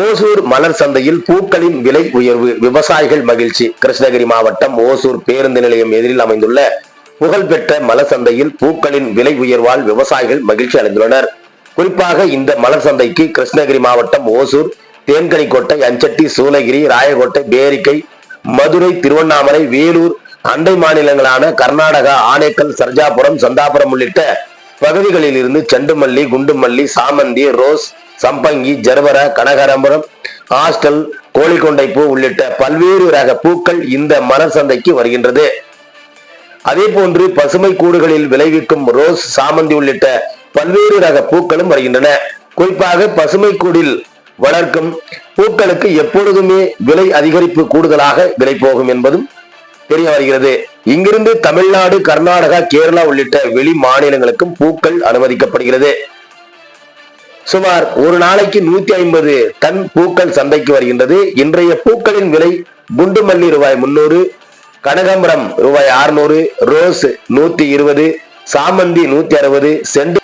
ஓசூர் மலர் சந்தையில் பூக்களின் விலை உயர்வு விவசாயிகள் மகிழ்ச்சி. கிருஷ்ணகிரி மாவட்டம் ஓசூர் பேருந்து நிலையம் எதிரில் அமைந்துள்ள புகழ்பெற்ற மலர் சந்தையில் பூக்களின் விலை உயர்வால் விவசாயிகள் மகிழ்ச்சி அடைந்துள்ளனர். குறிப்பாக இந்த மலர் சந்தைக்கு கிருஷ்ணகிரி மாவட்டம் ஓசூர் தேன்கனிக்கோட்டை அஞ்சட்டி சூளகிரி ராயக்கோட்டை பேரிக்கை மதுரை திருவண்ணாமலை வேலூர் அண்டை மாநிலங்களான கர்நாடகா ஆனேக்கல் சர்ஜாபுரம் சந்தாபுரம் உள்ளிட்ட பகுதிகளில் இருந்து செண்டுமல்லி குண்டுமல்லி சாமந்தி ரோஸ் சம்பங்கி ஜர்வர கனகரம்பரம் ஹாஸ்டல் கோழிக்கொண்டை பூ உள்ளிட்ட பல்வேறு ரக பூக்கள் இந்த மலர் சந்தைக்கு வருகின்றது. அதே போன்று பசுமை கூடுகளில் விளைவிக்கும் ரோஸ் சாமந்தி உள்ளிட்ட பல்வேறு ரக பூக்களும் வருகின்றன. குறிப்பாக பசுமை கூடில் வளர்க்கும் பூக்களுக்கு எப்பொழுதுமே விலை அதிகரிப்பு கூடுதலாக விலை போகும் என்பதும் தெரிய வருகிறது. இங்கிருந்து தமிழ்நாடு கர்நாடகா கேரளா உள்ளிட்ட வெளி மாநிலங்களுக்கும் பூக்கள் அனுமதிக்கப்படுகிறது. சுமார் ஒரு நாளைக்கு நூத்தி ஐம்பது டன் பூக்கள் சந்தைக்கு வருகின்றது. இன்றைய பூக்களின் விலை குண்டுமல்லி ரூபாய் முன்னூறு கனகம்பரம் ரூபாய் அறுநூறு ரோஸ் நூத்தி இருபது சாமந்தி நூத்தி அறுபது செண்டு